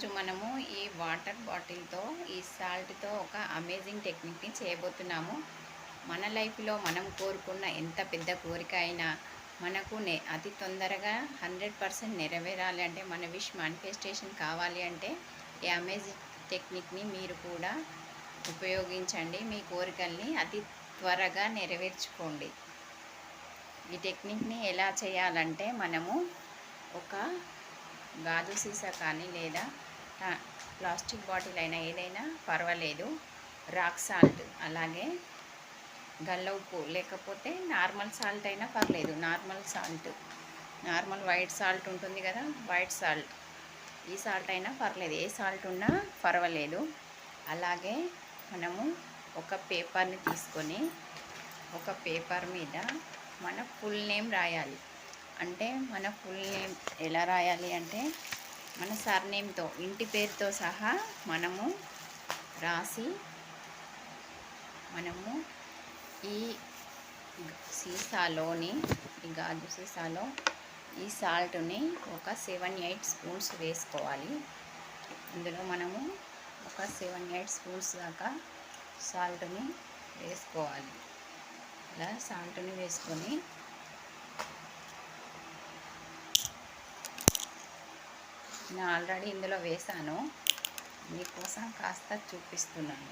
ఈరోజు మనము ఈ వాటర్ బాటిల్తో ఈ సాల్ట్తో ఒక అమేజింగ్ టెక్నిక్ని చేయబోతున్నాము. మన లైఫ్లో మనం కోరుకున్న ఎంత పెద్ద కోరిక అయినా మనకు అతి తొందరగా హండ్రెడ్ పర్సెంట్ నెరవేరాలి అంటే మన విష్ మానిఫెస్టేషన్ కావాలి అంటే ఈ అమేజింగ్ టెక్నిక్ని మీరు కూడా ఉపయోగించండి. మీ కోరికల్ని అతి త్వరగా నెరవేర్చుకోండి. ఈ టెక్నిక్ని ఎలా చేయాలంటే మనము ఒక గాజు సీసా కానీ లేదా ప్లాస్టిక్ బాటిల్ అయినా ఏదైనా పర్వాలేదు. రాక్ సాల్ట్ అలాగే గల్ల ఉప్పు లేకపోతే నార్మల్ సాల్ట్ అయినా పర్లేదు. Normal salt normal white salt ఉంటుంది కదా వైట్ సాల్ట్. ఈ సాల్ట్ అయినా పర్లేదు. ఏ సాల్ట్ ఉన్నా పర్వాలేదు. అలాగే మనము ఒక పేపర్ని తీసుకొని ఒక పేపర్ మీద మన ఫుల్ నేమ్ రాయాలి. అంటే మన ఫుల్ నేమ్ ఎలా రాయాలి అంటే మన సర్నేమ్తో ఇంటి పేరుతో సహా మనము రాసి మనము ఈ సీసాలోని ఈ గాజు సీసాలో ఈ సాల్ట్ని ఒక సెవెన్ ఎయిట్ స్పూన్స్ వేసుకోవాలి. ఇందులో మనము ఒక సెవెన్ ఎయిట్ స్పూన్స్ దాకా సాల్ట్ని వేసుకోవాలి. ఇలా సాల్ట్ని వేసుకొని నేను ఆల్రెడీ ఇందులో వేసాను మీకోసం కాస్త చూపిస్తున్నాను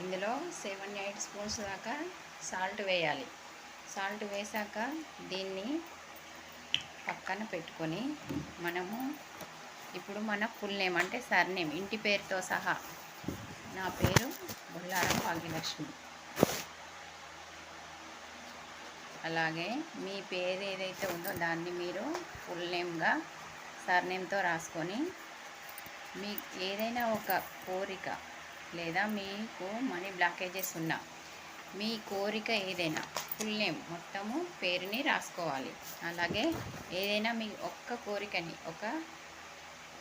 ఇందులో సెవెన్ ఎయిట్ స్పూన్స్ దాకా సాల్ట్ వేయాలి. సాల్ట్ వేసాక దీన్ని పక్కన పెట్టుకొని మనము ఇప్పుడు మన ఫుల్ నేమ్ అంటే సర్నేమ్ ఇంటి పేరుతో సహా. నా పేరు బుల్లారం భాగ్యలక్ష్మి. అలాగే మీ పేరు ఏదైతే ఉందో దాన్ని మీరు ఫుల్ నేమ్గా సర్నేమ్తో రాసుకొని మీ ఏదైనా ఒక కోరిక లేదా మీకు మనీ బ్లాకేజెస్ ఉన్నా మీ కోరిక ఏదైనా ఫుల్ నేమ్ మొత్తము పేరుని రాసుకోవాలి. అలాగే ఏదైనా మీ ఒక్క కోరికని ఒక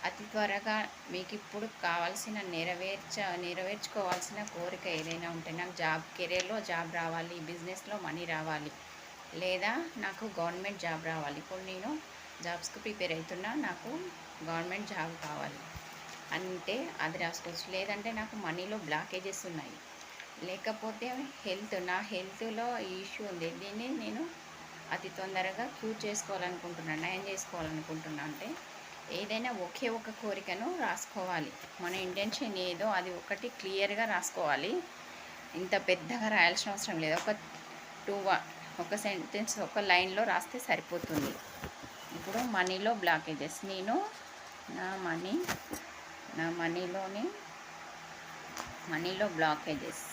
అతి త్వరగా మీకు ఇప్పుడు కావాల్సిన నెరవేర్చ నెరవేర్చుకోవాల్సిన కోరిక ఏదైనా ఉంటే నాకు జాబ్ కెరీర్లో జాబ్ రావాలి బిజినెస్లో మనీ రావాలి లేదా నాకు గవర్నమెంట్ జాబ్ రావాలి. ఇప్పుడు నేను జాబ్స్కి ప్రిపేర్ అవుతున్నా నాకు గవర్నమెంట్ జాబ్ కావాలి అంటే అది రాసుకోవచ్చు. లేదంటే నాకు మనీలో బ్లాకేజెస్ ఉన్నాయి. లేకపోతే హెల్త్ నా హెల్త్లో ఇష్యూ ఉంది. దీన్ని నేను అతి తొందరగా క్యూర్ చేసుకోవాలనుకుంటున్నాను నయం చేసుకోవాలనుకుంటున్నా అంటే ఏదైనా ఒకే ఒక కోరికను రాసుకోవాలి. మన ఇంటెన్షన్ ఏదో అది ఒకటి క్లియర్గా రాసుకోవాలి. ఇంత పెద్దగా రాయాల్సిన అవసరం లేదు. ఒక టూ ఒక సెంటెన్స్ ఒక లైన్లో రాస్తే సరిపోతుంది. ఇప్పుడు మనీలో బ్లాకేజెస్ నేను నా మనీ నా మనీలోని మనీలో బ్లాకేజెస్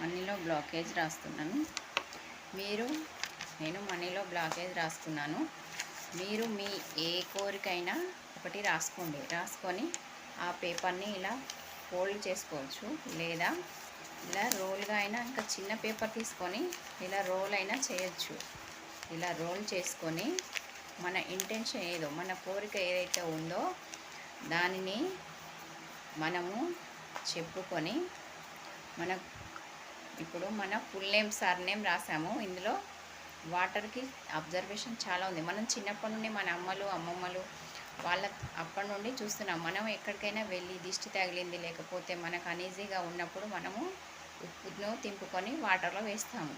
మనీలో బ్లాకేజ్ రాస్తున్నాను. మీరు నేను మనీలో బ్లాకేజ్ రాసుకున్నాను మీరు మీ ఏ కోరికైనా ఒకటి రాసుకోండి. రాసుకొని ఆ పేపర్ని ఇలా ఫోల్డ్ చేసుకోవచ్చు లేదా ఇలా రోల్గా అయినా ఇంకా చిన్న పేపర్ తీసుకొని ఇలా రోల్ అయినా చేయొచ్చు. ఇలా రోల్ చేసుకొని మన ఇంటెన్షన్ ఏదో మన కోరిక ఏదైతే ఉందో దానిని మనము చెప్పుకొని మన ఇప్పుడు మన ఫుల్ నేమ్ సర్ నేమ్ రాసాము. ఇందులో వాటర్కి అబ్జర్వేషన్ చాలా ఉంది. మనం చిన్నప్పటి నుండి మన అమ్మలు అమ్మమ్మలు వాళ్ళ అప్పటి నుండి చూస్తున్నాం. మనం ఎక్కడికైనా వెళ్ళి దిష్టి తగిలింది లేకపోతే మనకు అనీజీగా ఉన్నప్పుడు మనము ఉప్పును తింపుకొని వాటర్లో వేస్తాము.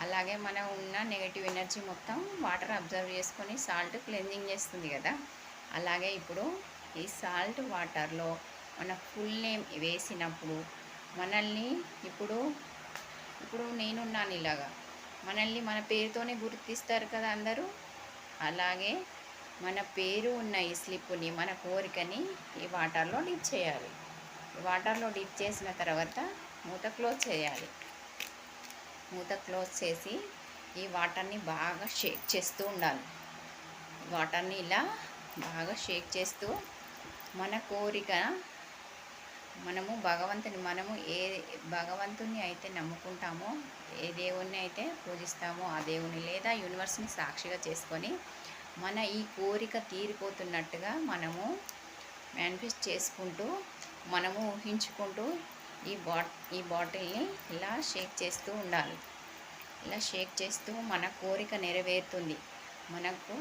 అలాగే మనం ఉన్న నెగటివ్ ఎనర్జీ మొత్తం వాటర్ అబ్జర్వ్ చేసుకొని సాల్ట్ క్లెన్జింగ్ చేస్తుంది కదా. అలాగే ఇప్పుడు ఈ సాల్ట్ వాటర్లో మన ఫుల్ నేమ్ వేసినప్పుడు మనల్ని ఇప్పుడు ఇప్పుడు నేనున్నాను ఇలాగా. మనల్ని మన పేరుతోనే గుర్తిస్తారు కదా అందరూ. అలాగే మన పేరు ఉన్న ఈ స్లిప్ని మన కోరికని ఈ వాటర్లో డిప్ చేయాలి. వాటర్లో డిప్ చేసిన తర్వాత మూత క్లోజ్ చేయాలి. మూత క్లోజ్ చేసి ఈ వాటర్ని బాగా షేక్ చేస్తూ ఉండాలి. వాటర్ని ఇలా బాగా షేక్ చేస్తూ మన కోరిక మనము భగవంతుని మనము ఏ భగవంతుని అయితే నమ్ముకుంటామో ఏ దేవుణ్ణి అయితే పూజిస్తామో ఆ దేవుని లేదా యూనివర్స్ని సాక్షిగా చేసుకొని మన ఈ కోరిక తీరిపోతున్నట్టుగా మనము మేనిఫెస్ట్ చేసుకుంటూ మనము ఊహించుకుంటూ ఈ బాట్ ఈ బాటిల్ని ఇలా షేక్ చేస్తూ ఉండాలి. ఇలా షేక్ చేస్తూ మన కోరిక నెరవేరుతుంది. మనకు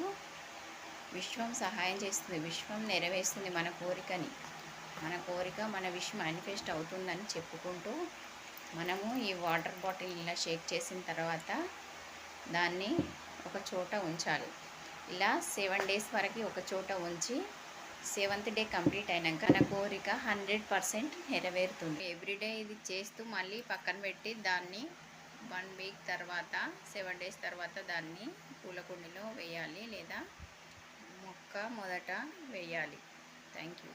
విశ్వం సహాయం చేస్తుంది. విశ్వం నెరవేరుస్తుంది మన కోరికని. మన కోరిక మన విష్ మేనిఫెస్ట్ అవుతుందని చెప్పుకుంటూ మనము ఈ వాటర్ బాటిల్ ఇలా షేక్ చేసిన తర్వాత దాన్ని ఒక చోట ఉంచాలి. ఇలా సెవెన్ డేస్ వరకు ఒక చోట ఉంచి సెవెంత్ డే కంప్లీట్ అయినాక నా కోరిక హండ్రెడ్ పర్సెంట్ నెరవేరుతుంది. ఎవ్రీడే ఇది చేస్తూ మళ్ళీ పక్కన పెట్టి దాన్ని వన్ వీక్ తర్వాత సెవెన్ డేస్ తర్వాత దాన్ని పూలకుండీలో వేయాలి లేదా మొక్క మొదట వేయాలి. Thank you.